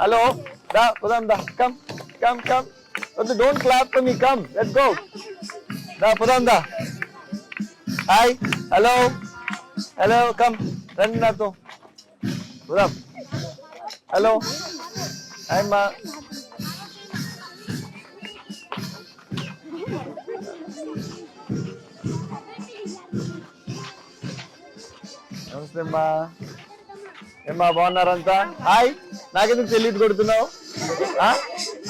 Hello దా పోదాం దా come come come వద్దు don't clap to me come let's go దా పోదాం దా హాయ్ హలో హలో కమ్ రండి నాతో పోదాం హలో హాయ్ మా నమస్తే అమ్మా ఏమ్మా బాగున్నారంతా హాయ్ నాకెందుకు తెలియదు కొడుతున్నావు ఆ?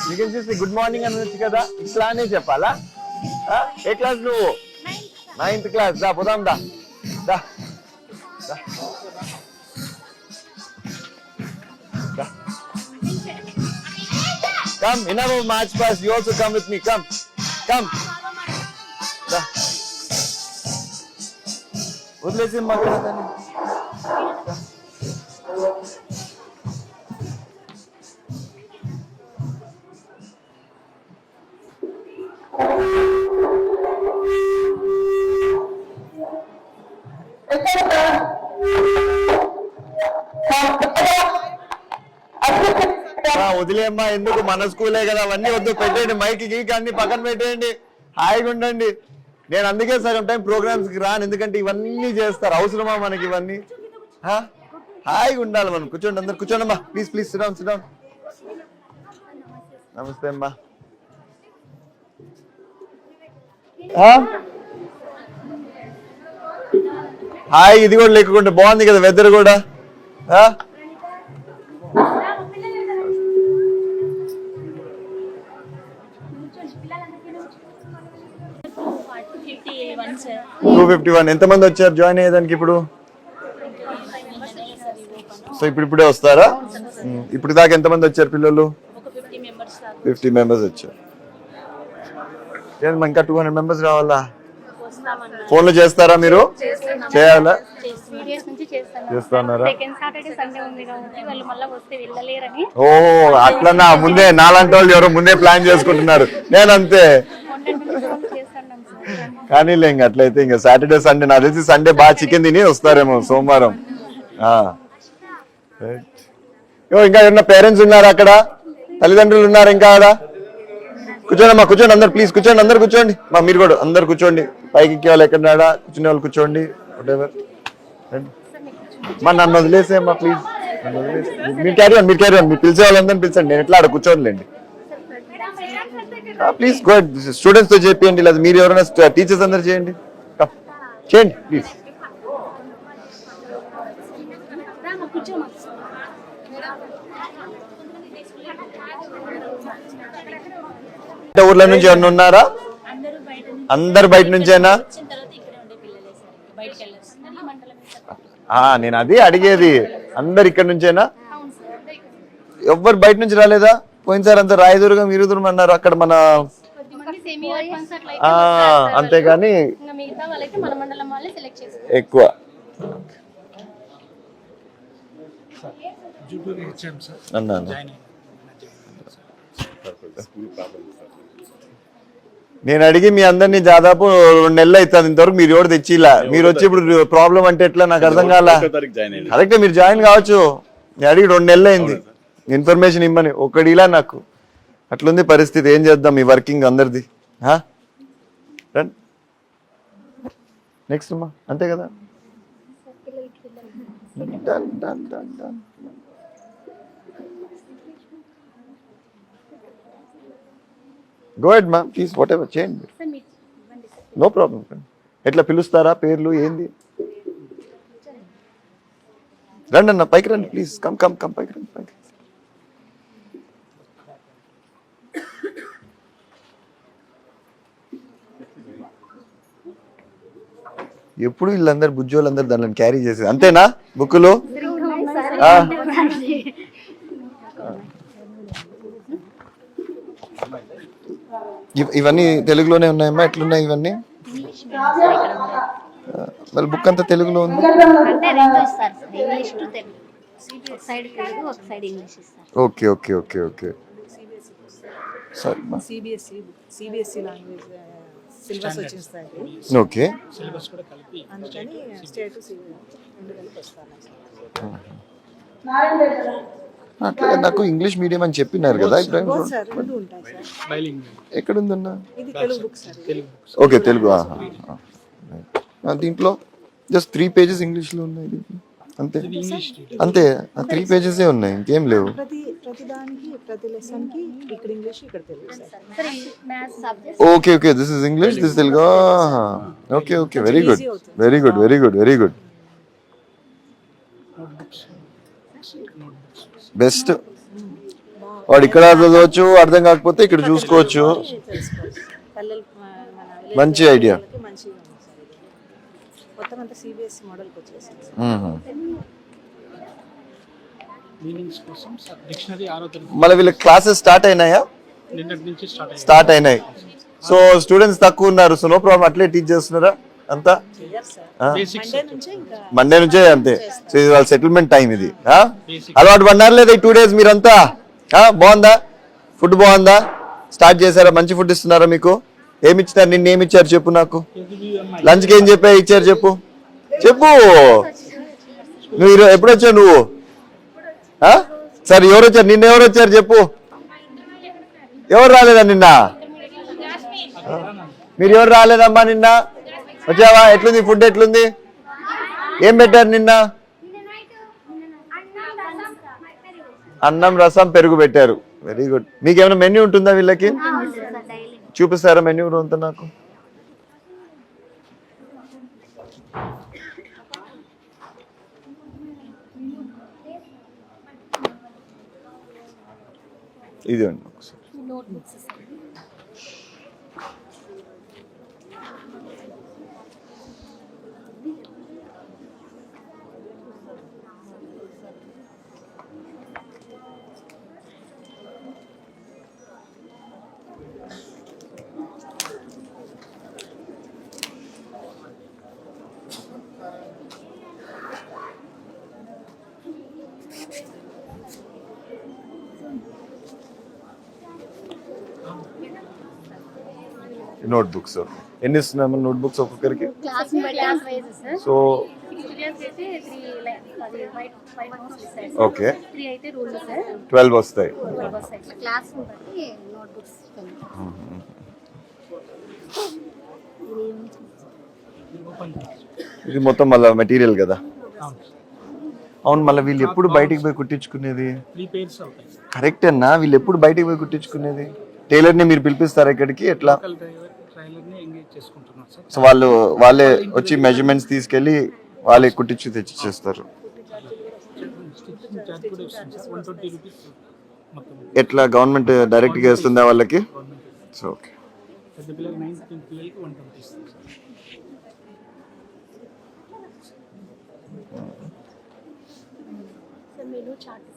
నీకేం చేసి గుడ్ మార్నింగ్ అనొచ్చు కదా ఇట్లానే చెప్పాలా ఏ క్లాస్ నువ్వు నైన్త్ క్లాస్ దా పోదాం దా దా దా. దా. Come, enough of march past. You also come with me. Come, come. వదిలేసి మగ వదిలేమ్మా ఎందుకు? మన స్కూలే కదా అవన్నీ వద్దు పెట్టేయండి మైక్ గీక్ అన్ని పక్కన పెట్టేయండి హాయిగా ఉండండి. నేను అందుకే సగం టైం ప్రోగ్రామ్స్కి రాను ఎందుకంటే ఇవన్నీ చేస్తారు అవసరమా మనకి ఇవన్నీ? హాయిగా ఉండాలి మనం కూర్చోండి అందరు కూర్చోండమ్మా please please sit down sit down నమస్తే అమ్మా. ఆ? హాయ్ ఇది కూడా లేకుండా బాగుంది కదా వెదర్ కూడా. Two fifty one. ఎంతమంది వచ్చారు జాయిన్ అయ్యేదానికి ఇప్పుడు? సో ఇప్పుడు ఇప్పుడే వస్తారా? ఇప్పుడు దాకా ఎంతమంది వచ్చారు పిల్లలు? ఫిఫ్టీ మెంబర్స్ వచ్చారు. ఏంది ఇంకా టూ హండ్రెడ్ మెంబర్స్ రావాలా? ఫోన్లు చేస్తారా మీరు? చేయాలా? చేస్తున్నారా? సెకండ్ సాటర్డే సండే ఉంది కాబట్టి వాళ్ళు మళ్ళీ వస్తే వెళ్ళలేరని. ఓ అట్లనా ముందే నాలాంటి వాళ్ళు ఎవరో ముందే ప్లాన్ చేసుకుంటున్నారు. నేను అంతే మొన్నటి నుంచి ఫోన్ చేస్తున్నాం సార్ కానీ ఇంక అట్లయితే ఇంకా సాటర్డే సండే నాకు తెలిసి సండే బాగా చికెన్ తిని వస్తారేమో సోమవారం. ఇంకా ఏమన్నా పేరెంట్స్ ఉన్నారు అక్కడ? తల్లిదండ్రులు ఉన్నారు ఇంకా ఆడ? కూర్చోండి అమ్మా కూర్చోండి అందరు ప్లీజ్ కూర్చోండి అందరు కూర్చోండి. మా మీరు కూడా అందరు కూర్చోండి. పైకి ఎక్కే వాళ్ళు ఎక్కడున్నాడా కూర్చునే వాళ్ళు కూర్చోండి whatever. మా నన్ను వదిలేసేమ్మా ప్లీజ్ మీరు క్యారీ మీరు క్యారీ మీరు పిలిచే వాళ్ళందరినీ పిలిచండి నేను ఎట్లా ఆడ కూర్చోనిలేండి. ప్లీజ్ గో స్టూడెంట్స్తో చేపియండి లేదా మీరు ఎవరైనా టీచర్స్ అందరు చేయండి. చేయండి ప్లీజ్ ఊర్ల నుంచి ఎవరైనా ఉన్నారా? అందరూ బయట నుంచేనా నేను అది అడిగేది. అందరు ఇక్కడ నుంచేనా ఎవ్వరు బయట నుంచి రాలేదా? పోయినసారి అంతా రాయదుర్గం ఇరుదుర్గం అన్నారు అక్కడ మన అంతేగాని ఎక్కువ. అన్నాను. నేను అడిగి మీ అందరినీ దాదాపు రెండు నెలలు అవుతుంది ఇంతవరకు మీరు ఎవరు తెచ్చిలా? మీరు వచ్చి ఇప్పుడు ప్రాబ్లం అంటే ఎట్లా? నాకు అర్థం కాల? కరెక్టే మీరు జాయిన్ కావచ్చు. నేను అడిగి రెండు నెలలు అయింది. ఇన్ఫర్మేషన్ ఇమ్మని. ఒకడిలా నాకు. అట్లుంది పరిస్థితి. ఏం చేద్దాం ఈ వర్కింగ్ అందరిది? నెక్స్ట్ అమ్మా. అంతే కదా? Go ahead ma'am please whatever చేయండి మీరు నో ప్రాబ్లం ఎట్లా పిలుస్తారా? పేర్లు ఏంది? రండి అన్న పైకి రండి ప్లీజ్ కమ్ కమ్ కమ్ పైకి రండి పైకి ఎప్పుడు వీళ్ళందరూ బుజ్జి వాళ్ళందరూ దానిని క్యారీ చేసేది? అంతేనా. ఇవ్- ఇవన్నీ తెలుగులోనే ఉన్నాయమ్మా? ఎట్లున్నాయి ఇవన్నీ? మరి బుక్ అంతా తెలుగులో ఉంది? Okay okay okay okay. సరే అమ్మా. CBSE CBSE language. సిలబస్ ఇది. ఓకే. సిలబస్ కూడా కలిపి అందుకని స్టేట్ రెండు కలిపి వస్తారు అట్లా నాకు ఇంగ్లీష్ మీడియం అని చెప్పినారు కదా ఇబ్రాహిం బోత్ సార్ రెండు ఉంటాయి సార్. బైలింగ్ ఎక్కడుందన్నా? ఇది తెలుగు బుక్ సార్ ఇది. తెలుగు బుక్స్ ఓకే తెలుగు దీంట్లో జస్ట్ త్రీ పేజెస్ ఇంగ్లీష్లో ఉన్నాయి దీంట్లో. అంతే. అంతే. ఆ త్రీ పేజెసే ఉన్నాయి? ఇంకేం లేవు. Okay okay this is English this Telugu okay okay very good. Very good very good very good best వాడు ఇక్కడ చదవచ్చు అర్థం కాకపోతే ఇక్కడ చూసుకోవచ్చు. మంచి idea. పిల్లలకి మంచిగా ఉంది సార్ ఇది మొత్తం అంతా సిబిఎస్ఈ మోడల్కి వచ్చేసింది సార్. మీనింగ్స్ కోసం డిక్షనరీ ఆరో తరగతి మళ్ళీ వీళ్ళ క్లాసెస్ స్టార్ట్ అయినాయా? నిన్నటి నుంచి స్టార్ట్ స్టార్ట్ అయినాయి. సో స్టూడెంట్స్ తక్కువ ఉన్నారు. సో నో ప్రాబ్లం అట్లే టీచ్ చేస్తున్నారా? అంతా? మండే నుంచే ఇంకా మండే నుంచే అంతే. సో ఇది వాళ్ళ సెటిల్మెంట్ టైం ఇది. అలవాటు పడినారు లేదా ఈ టూ డేస్ మీరంతా? ఆ? బాగుందా? ఫుడ్ బాగుందా? స్టార్ట్ చేశారా? మంచి ఫుడ్ ఇస్తున్నారా మీకు? ఏమిచ్చినారు నిన్న ఏమి ఇచ్చారు చెప్పు నాకు. లంచ్కి ఏం చెప్పా? ఇచ్చారు చెప్పు. చెప్పు. నువ్వు ఈరోజు ఎప్పుడు వచ్చావు నువ్వు? ఆ? సరే ఎవరు వచ్చారు నిన్న ఎవరు వచ్చారు చెప్పు. ఎవరు రాలేదా నిన్న? మీరు ఎవరు రాలేదమ్మా నిన్న? వచ్చావా? ఎట్లుంది? ఫుడ్ ఎట్లుంది? ఏం పెట్టారు నిన్న? అన్నం రసం పెరుగు పెట్టారు. వెరీ గుడ్ మీకేమైనా మెన్యూ ఉంటుందా వీళ్ళకి? చూపిస్తారా మెన్యూ అంతా నాకు? ఇది అండి ఒకసారి notebooks sir notebooks ఎన్ని ఇస్తున్నాము నోట్ బుక్స్ ఒక్కొక్కరికి సో ఓకే. ట్వెల్వ్ వస్తాయి. ఇది మొత్తం మళ్ళీ మెటీరియల్ కదా? అవును. మళ్ళీ వీళ్ళు ఎప్పుడు బయటికి పోయి కుట్టించుకునేది? కరెక్ట్ అన్నా వీళ్ళు ఎప్పుడు బయటికి పోయి కుట్టించుకునేది? టైలర్ని మీరు పిలిపిస్తారా ఇక్కడికి? ఎట్లా? Engage sir. సో వాళ్ళు వాళ్ళే వచ్చి మెజర్మెంట్స్ తీసుకెళ్ళి వాళ్ళే కుట్టించి తెచ్చిచ్చేస్తారు. స్టిచ్చింగ్ ఛార్జ్ కూడా ఇస్తుంది సార్ వన్ ట్వంటీ రూపీస్ మొత్తం ఎట్లా గవర్నమెంట్ డైరెక్ట్గా ఇస్తుందా వాళ్ళకి? Government so okay. పెద్ద పిల్లలకి నైన్త్ టెన్త్ పిల్లలకి వన్ ట్వంటీ ఇస్తుంది సార్ సార్ మెనూ చార్ట్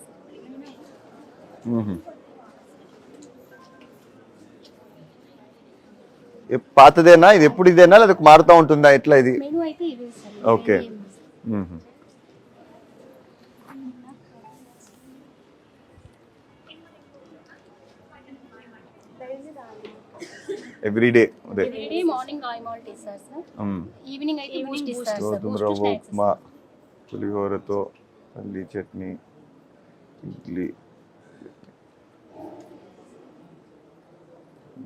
పాతదేనా? ఇది ఎప్పుడు ఇదేనా? లేదా మారుతా ఉంటుందా? ఎట్లా ఇది? మెనూ అయితే ఇవే sir. Okay. Hmm. Every day అదే. ఎవ్రీడే మార్నింగ్ ఆయి మాల్ట్ ఇస్తారు సార్ మ్మ్. ఈవినింగ్ అయితే బూస్ట్ ఇస్తారు సార్ గోధుమ బూస్ట్ రవ్వ స్నాక్స్ ఉప్మా పులిహోరతో పల్లి చట్నీ ఇడ్లీ.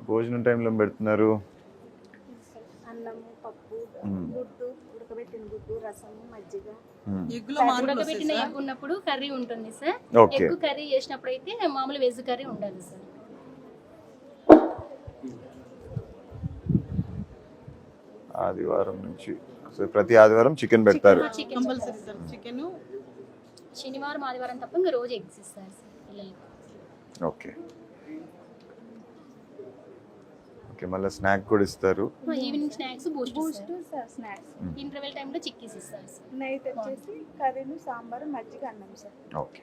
భోజనం టైంలో పెడుతున్నారు? అన్నము పప్పు. గుడ్డు ఉడకబెట్టిన గుడ్డు రసము మజ్జిగ. ఉడకబెట్టిన ఎగ్ ఉన్నప్పుడు కర్రీ ఉంటుంది సార్. ఎగ్ కర్రీ చేసినప్పుడు అయితే మామూలు వెజ్ కర్రీ ఉండాలి సార్. ఆదివారం నుంచి. ప్రతి ఆదివారం చికెన్ పెడతారు. చికెన్ శనివారం ఆదివారం తప్ప ఇంకా రోజు ఎగ్స్ ఇస్తారు సార్ పిల్లలకి. ఓకే. ఓకే మళ్ళీ స్నాక్ కూడా ఇస్తారు. Evening snacks boost boost sir snacks. Interval టైంలో చిక్కీస్ ఇస్తారు సార్. నైట్ వచ్చేసి కర్రీను సాంబార్ మజ్జిగ అన్నం సార్. ఓకే.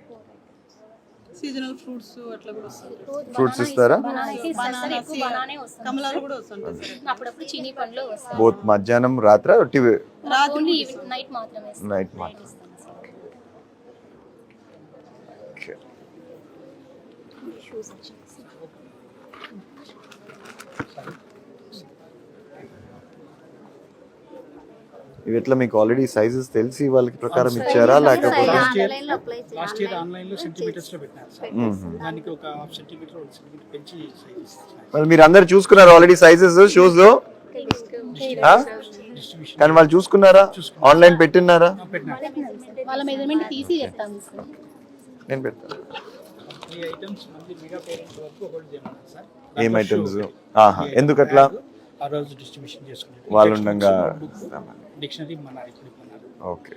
సీజనల్ ఫ్రూట్స్ అట్లా కూడా వస్తాయి ఫ్రూట్స్ ఇస్తారా బనానా అయితే ఇస్తారు. సార్. ఎక్కువ బనానే వస్తుంది. కమలాలు కూడా వస్తుంటాయి సార్. అప్పుడప్పుడు చీనీ పండ్లు వస్తాయి. బోత్ మధ్యాహ్నం రాత్రి? ఒట్టి ఓన్లీ నైట్ మాత్రమే సార్. Night Night మాత్రం. ఇస్తాం సార్. ఓకే. షూస్ వచ్చేసి ఇవి ఎట్లా మీకు ఆల్రెడీ సైజెస్ తెలిసి వాళ్ళకి ప్రకారం ఇచ్చారా? లేకపోతే ఆన్లైన్లో అప్లై లాస్ట్ ఇయర్ ఆన్లైన్లో సెంటీమీటర్స్లో పెట్టినారు సార్. దానికి ఒక హాఫ్ సెంటీమీటర్ ఒక సెంటీమీటర్ పెంచి ఇస్తున్నారు. మరి మీరు అందరు చూసుకున్నారు ఆల్రెడీ సైజెస్ షూస్ డిస్ట్రిబ్యూషన్ కానీ వాళ్ళు చూసుకున్నారా? ఆన్లైన్ పెట్టినారా. వాళ్ళ మెజర్మెంట్ తీసి చెప్తాం సార్ నేను పెడతాను ఈ ఐటమ్స్ మళ్ళీ మెగా పేరెంట్స్ వరకు హోల్డ్ చేయమన్నారు సార్. ఏం ఐటమ్స్ ఆహా ఎందుకట్లా? ఆ రోజు డిస్ట్రిబ్యూషన్ వాళ్ళు ఉండగా డిక్షనరీ మన ఇప్పుడు ఓకే.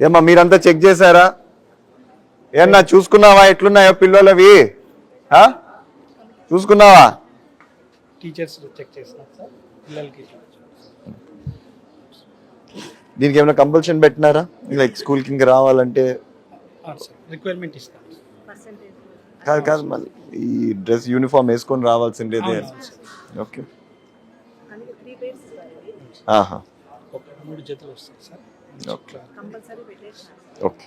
ఏమ్మా మీరంతా చెక్ చేశారా? ఏమన్నా చూసుకున్నావా? ఎట్లున్నాయో పిల్లలవి? చూసుకున్నావా? టీచర్స్ చెక్ చేస్తున్నారు సార్. పిల్లలకి దీనికి ఏమైనా కంపల్షన్ పెట్టినారా? లైక్ స్కూల్కి ఇంకా రావాలంటే రిక్వైర్మెంట్ ఇస్తాను కాదు కాదు మళ్ళీ ఈ డ్రెస్ యూనిఫామ్ వేసుకొని రావాల్సిండేదే ఓకే ఆహా. ఒక మూడు జతలు వస్తాయి సార్. ఓకే కంపల్సరీ పెట్టేసినారు ఓకే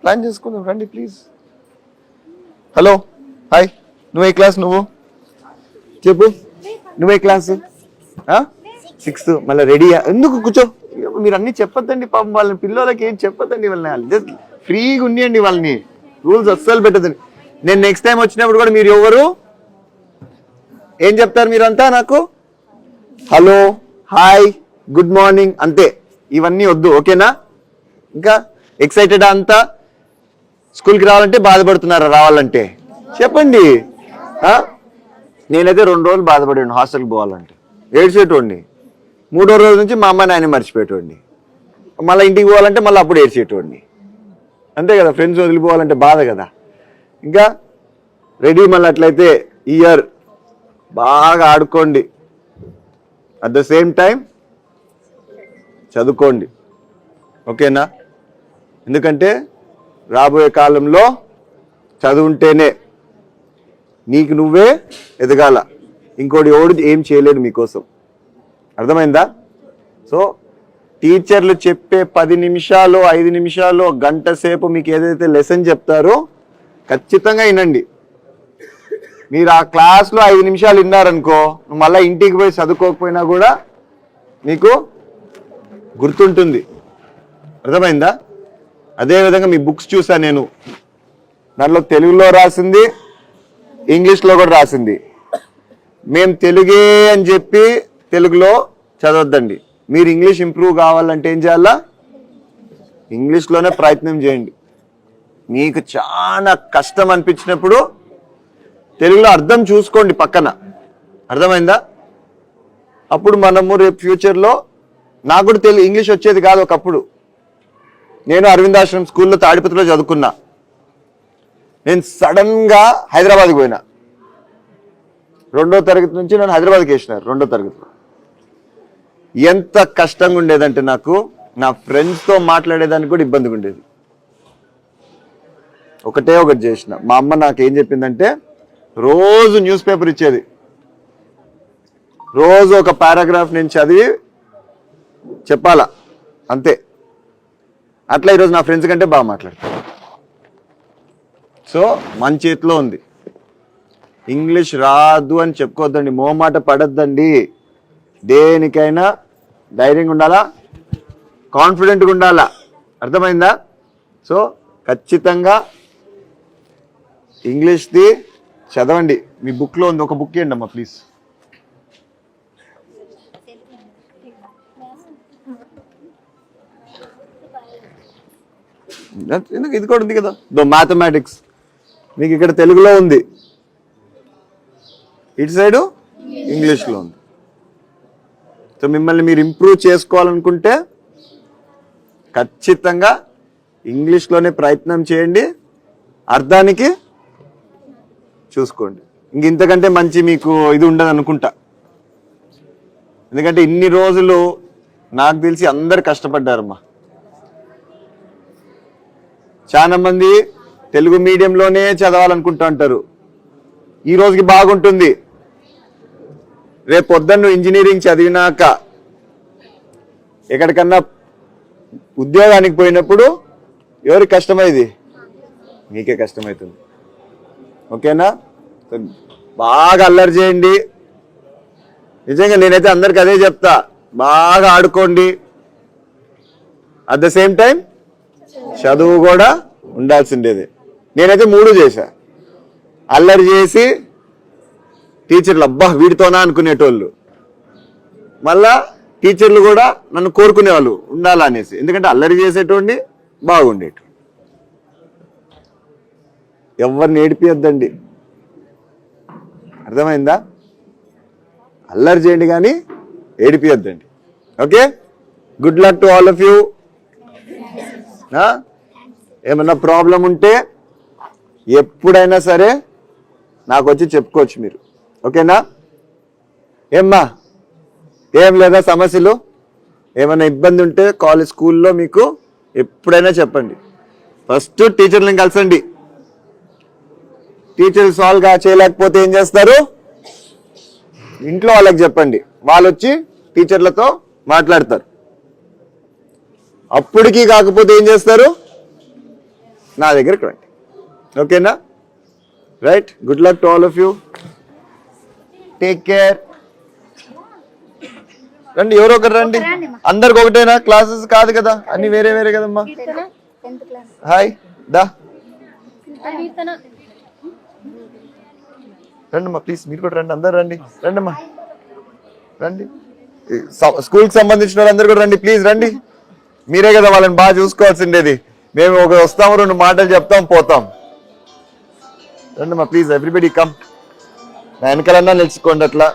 ప్లాన్ చేసుకుందాం. రండి ప్లీజ్ హలో హాయ్ నువ్వే క్లాస్ నువ్వు? చెప్పు. నువ్వే క్లాస్ సిక్స్త్ మళ్ళీ రెడీ ఎందుకు కూర్చో? మీరు అన్ని చెప్పొద్దండి పాపం. వాళ్ళని పిల్లలకి ఏం చెప్పొద్దండి వాళ్ళని? జస్ట్ ఫ్రీగా ఉండియండి వాళ్ళని. రూల్స్ అస్సలు పెట్టద్దండి. నేను నెక్స్ట్ టైం వచ్చినప్పుడు కూడా మీరు ఎవరు? ఏం చెప్తారు మీరంతా నాకు? హలో హాయ్ గుడ్ మార్నింగ్ అంతే. ఇవన్నీ వద్దు ఓకేనా? ఇంకా ఎక్సైటెడ్ అంతా? స్కూల్కి రావాలంటే బాధపడుతున్నారా? రావాలంటే? చెప్పండి. నేనైతే రెండు రోజులు బాధపడాను హాస్టల్కి పోవాలంటే. ఏడ్చేటోడిని. మూడో రోజు నుంచి మా అమ్మ నాయన మర్చిపోయేటోడిని. మళ్ళీ ఇంటికి పోవాలంటే మళ్ళీ అప్పుడు ఏడ్చేటోడిని. అంతే కదా ఫ్రెండ్స్ వదిలిపోవాలంటే బాధ కదా. ఇంకా రెడీ మళ్ళీ అట్లయితే ఇయర్ బాగా ఆడుకోండి. అట్ ద సేమ్ టైం చదువుకోండి. ఓకేనా? ఎందుకంటే రాబోయే కాలంలో చదువుంటేనే నీకు నువ్వే ఎదగాల. ఇంకోటి ఎవడు ఏం చేయలేడు మీకోసం. అర్థమైందా? సో టీచర్లు చెప్పే పది నిమిషాలు ఐదు నిమిషాలు గంట సేపు మీకు ఏదైతే లెసన్ చెప్తారో ఖచ్చితంగా వినండి. మీరు ఆ క్లాస్లో ఐదు నిమిషాలు విన్నారనుకో నువ్వు మళ్ళీ ఇంటికి పోయి చదువుకోకపోయినా కూడా మీకు గుర్తుంటుంది. అర్థమైందా? అదేవిధంగా మీ బుక్స్ చూసా నేను. దాంట్లో తెలుగులో రాసింది ఇంగ్లీష్లో కూడా రాసింది. మేము తెలుగే అని చెప్పి తెలుగులో చదవద్దండి. మీరు ఇంగ్లీష్ ఇంప్రూవ్ కావాలంటే ఏం చేయాలా? ఇంగ్లీష్లోనే ప్రయత్నం చేయండి. మీకు చాలా కష్టం అనిపించినప్పుడు తెలుగులో అర్థం చూసుకోండి పక్కన. అర్థమైందా? అప్పుడు మనము రేపు ఫ్యూచర్లో నాకు కూడా తెలుగు ఇంగ్లీష్ వచ్చేది కాదు ఒకప్పుడు. నేను అరవిందాశ్రమం స్కూల్లో తాడిపత్రిలో చదువుకున్నా. నేను సడన్గా హైదరాబాద్కి పోయినా. రెండో తరగతి నుంచి నన్ను హైదరాబాద్కి వేసినారు రెండో తరగతిలో. ఎంత కష్టంగా ఉండేదంటే నాకు నా ఫ్రెండ్స్తో మాట్లాడేదానికి కూడా ఇబ్బందిగా ఉండేది ఒకటే ఒకటి చేసిన. మా అమ్మ నాకు ఏం చెప్పిందంటే రోజు న్యూస్ పేపర్ ఇచ్చేది. రోజు ఒక పారాగ్రాఫ్ నేను చదివి చెప్పాలా అంతే. అట్లా ఈరోజు నా ఫ్రెండ్స్ కంటే బాగా మాట్లాడతాను సో మన చేతిలో ఉంది. ఇంగ్లీష్ రాదు అని చెప్పుకోవద్దండి మోమాట పడద్దండి. దేనికైనా ధైర్యంగా ఉండాలా? కాన్ఫిడెంట్గా ఉండాలా? అర్థమైందా? సో ఖచ్చితంగా ఇంగ్లీష్ది చదవండి. మీ బుక్లో ఉంది. ఒక బుక్ ఇవ్వండి అమ్మా ప్లీజ్. ఎందుకు? ఇది కూడా ఉంది కదా? దో మ్యాథమెటిక్స్ మీకు ఇక్కడ తెలుగులో ఉంది. ఇటు సైడు? ఇంగ్లీష్లో ఉంది. సో మిమ్మల్ని మీరు ఇంప్రూవ్ చేసుకోవాలనుకుంటే ఖచ్చితంగా ఇంగ్లీష్లోనే ప్రయత్నం చేయండి. అర్థానికి చూసుకోండి. ఇంక ఇంతకంటే మంచి మీకు ఇది ఉండదు అనుకుంటా. ఎందుకంటే ఇన్ని రోజులు నాకు తెలిసి అందరు కష్టపడ్డారమ్మా. చాలా మంది తెలుగు మీడియంలోనే చదవాలనుకుంటూ అంటారు. ఈ రోజుకి బాగుంటుంది. రేపు పొద్దున్న నువ్వు ఇంజనీరింగ్ చదివినాక ఎక్కడికన్నా ఉద్యోగానికి పోయినప్పుడు ఎవరికి కష్టమైంది మీకే కష్టమవుతుంది ఓకేనా? బాగా అల్లరి చేయండి. నిజంగా నేనైతే అందరికి అదే చెప్తా. బాగా ఆడుకోండి. అట్ ద సేమ్ టైం చదువు కూడా ఉండాల్సిండేది నేనైతే మూడు చేశా. అల్లరి చేసి టీచర్లు అబ్బా వీడితోనా అనుకునేటోళ్ళు. మళ్ళా టీచర్లు కూడా నన్ను కోరుకునేవాళ్ళు ఉండాలనేసి ఎందుకంటే అల్లరి చేసేటోడిని బాగుండేటు ఎవరిని ఏడిపియద్దండి. అర్థమైందా? అల్లరి చేయండి కానీ ఏడిపియొద్దండి. Okay? Good luck to all of you. ఏమన్నా ప్రాబ్లం ఉంటే ఎప్పుడైనా సరే నాకు వచ్చి చెప్పుకోవచ్చు మీరు. ఓకేనా? ఏమ్మా? ఏం లేదా సమస్యలు? ఏమైనా ఇబ్బంది ఉంటే కాలేజ్ స్కూల్లో మీకు ఎప్పుడైనా చెప్పండి. ఫస్ట్ టీచర్లను కలిసండి. టీచర్లు సాల్వ్గా చేయలేకపోతే ఏం చేస్తారు? ఇంట్లో వాళ్ళకి చెప్పండి. వాళ్ళు వచ్చి టీచర్లతో మాట్లాడతారు. అప్పటికి కాకపోతే ఏం చేస్తారు? నా దగ్గరికి రండి. ఓకేనా? Right. Good luck to all of you. Take care రండి ఎవరో ఒకరు రండి. అందరికి ఒకటేనా? క్లాసెస్ కాదు కదా? అన్ని వేరే వేరే కదమ్మా. హాయ్ దా. రండమ్మా ప్లీజ్ మీరు కూడా రండి అందరు రండి. రండమ్మా. రండి. స్కూల్కి సంబంధించిన వాళ్ళందరూ కూడా రండి ప్లీజ్ రండి. మీరే కదా వాళ్ళని బాగా చూసుకోవాల్సిండేది. మేము ఒక వస్తాము రెండు మాటలు చెప్తాం పోతాం. రండమ్మా ప్లీజ్ ఎవ్రీబడి కమ్ నా వెనకాలన్నా నిలుచుకోండి అట్లా.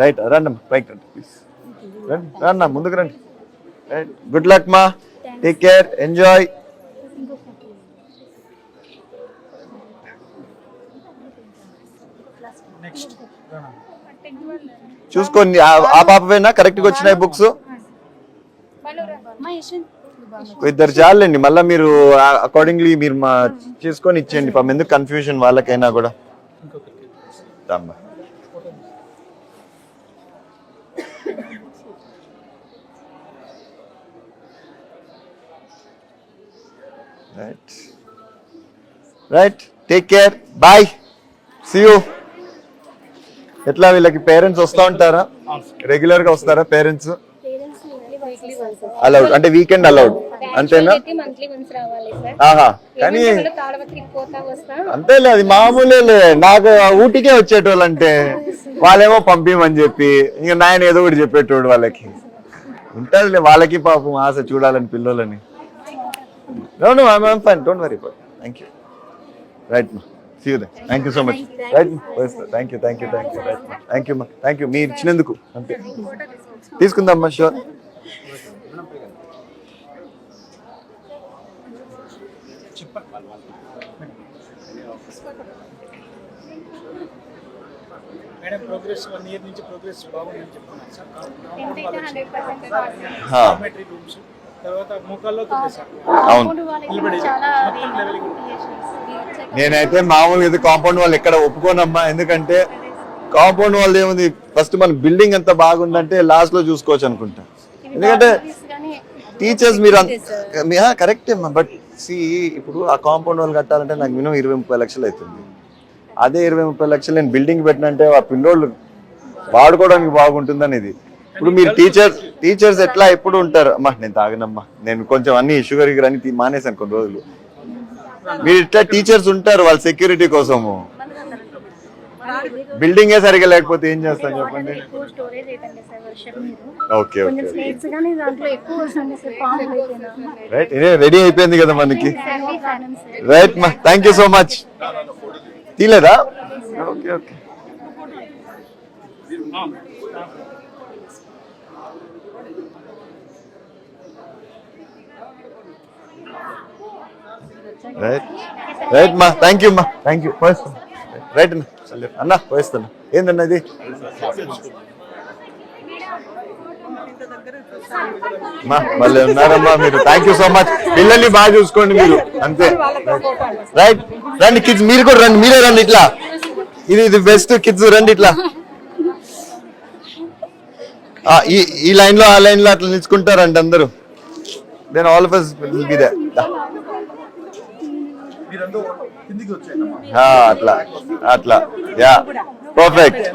రైట్ రండమ్మా రైట్ రండి ప్లీజ్ రండి రండి ముందుకు రండి. రైట్ గుడ్ లక్ మా. టేక్ కేర్ ఎంజాయ్ చూసుకోండి ఆ- పాపవేనా కరెక్ట్గా వచ్చినాయి బుక్స్ ఇద్దరు చాలండి మళ్ళీ మీరు అకార్డింగ్లీ మీరు మా చేసుకొని ఇచ్చేయండి పాపం. ఎందుకు కన్ఫ్యూజన్ వాళ్ళకైనా కూడా. రామ్మా. Right right take care bye see you ఎట్లా వీళ్ళకి పేరెంట్స్ వస్తూ ఉంటారా? రెగ్యులర్గా వస్తారా పేరెంట్స్ అలౌడ్ అంటే వీకెండ్ అలౌడ్ అంతేనా? మంత్లీ వన్స్ రావాలి సార్. ఆహా కానీ అంతేలే అది మామూలేలే నాకు ఊటికే వచ్చేటోళ్ళు అంటే వాళ్ళేమో పంపిమని చెప్పి ఇంకా నాయన ఏదో ఒకటి చెప్పేటోడు వాళ్ళకి. ఉంటుందిలే వాళ్ళకి పాపం ఆశ చూడాలని పిల్లలని. No I'm fine don't worry thank you right మా see you thank you so much right thank you thank you thank you right thank you మా థ్యాంక్ యూ మీరు ఇచ్చినందుకు అంతే తీసుకుందామ్మా sure madam progress one year నుంచి progress బాగుందని చెప్తున్నారు sir. Rooms తర్వాత ఉంది సార్. అవును. నేనైతే మామూలుగా అయితే కాంపౌండ్ వాళ్ళు ఎక్కడ ఒప్పుకోనమ్మా ఎందుకంటే కాంపౌండ్ వాళ్ళు ఏముంది ఫస్ట్ మన బిల్డింగ్ ఎంత బాగుందంటే లాస్ట్లో చూసుకోవచ్చు అనుకుంటా. ఎందుకంటే టీచర్స్ మీరు కరెక్టే అమ్మా బట్ సి ఇప్పుడు ఆ కాంపౌండ్ వాళ్ళు కట్టాలంటే నాకు మినిమం ఇరవై ముప్పై లక్షలు అవుతుంది. అదే ఇరవై ముప్పై లక్షలు నేను బిల్డింగ్ పెట్టినంటే ఆ పిల్లోళ్ళు వాడుకోవడానికి బాగుంటుందని ఇది. ఇప్పుడు మీరు టీచర్స్ టీచర్స్ ఎట్లా ఎప్పుడు ఉంటారు? అమ్మా నేను తాగనమ్మా. నేను కొంచెం అన్ని షుగర్ గిగర్ అన్ని తీ- మానేశాను కొన్ని రోజులు. మీరు ఇట్లా టీచర్స్ ఉంటారు వాళ్ళ సెక్యూరిటీ కోసము? బిల్డింగే సరిగా లేకపోతే ఏం చేస్తాను చెప్పండి. ఓకే ఓకే రైట్ ఇదే రెడీ అయిపోయింది కదా మనకి. రైట్ మా thank you so much తీలేదా? Okay okay. Right. Right మా థ్యాంక్ యూ మా. థ్యాంక్ యూ పోయిస్తాను రైట్ అన్న. అన్న పోయిస్తాను ఏందన్న ఇది? మా మళ్ళీ ఉన్నారమ్మా మీరు. థ్యాంక్ యూ సో మచ్ పిల్లల్ని బాగా చూసుకోండి మీరు. అంతే. రైట్ రండి కిడ్స్ మీరు కూడా రండి మీరే రండి ఇట్లా. ఇది ఇది బెస్ట్ కిడ్స్ రండి ఇట్లా. ఈ ఈ లైన్లో ఆ లైన్లో అట్లా నిల్చుకుంటారండి అందరూ. దెన్ ఆల్ ఆఫ్ ఇదే విల్ బి దేర్ అట్లా అట్లా. Yeah perfect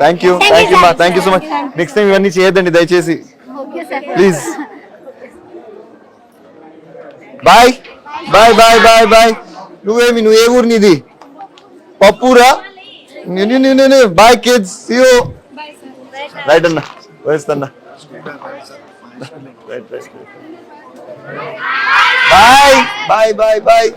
thank you thank you మా thank you so much next time ఇవన్నీ చేయొద్దండి దయచేసి. Please bye bye bye bye bye నువ్వేమి నువ్వు ఏ ఊరు నీది? పప్పురా? బాయ్ కిడ్స్ యూ రైట్ అన్న. వేస్తన్నా బాయ్ బాయ్ బాయ్ బాయ్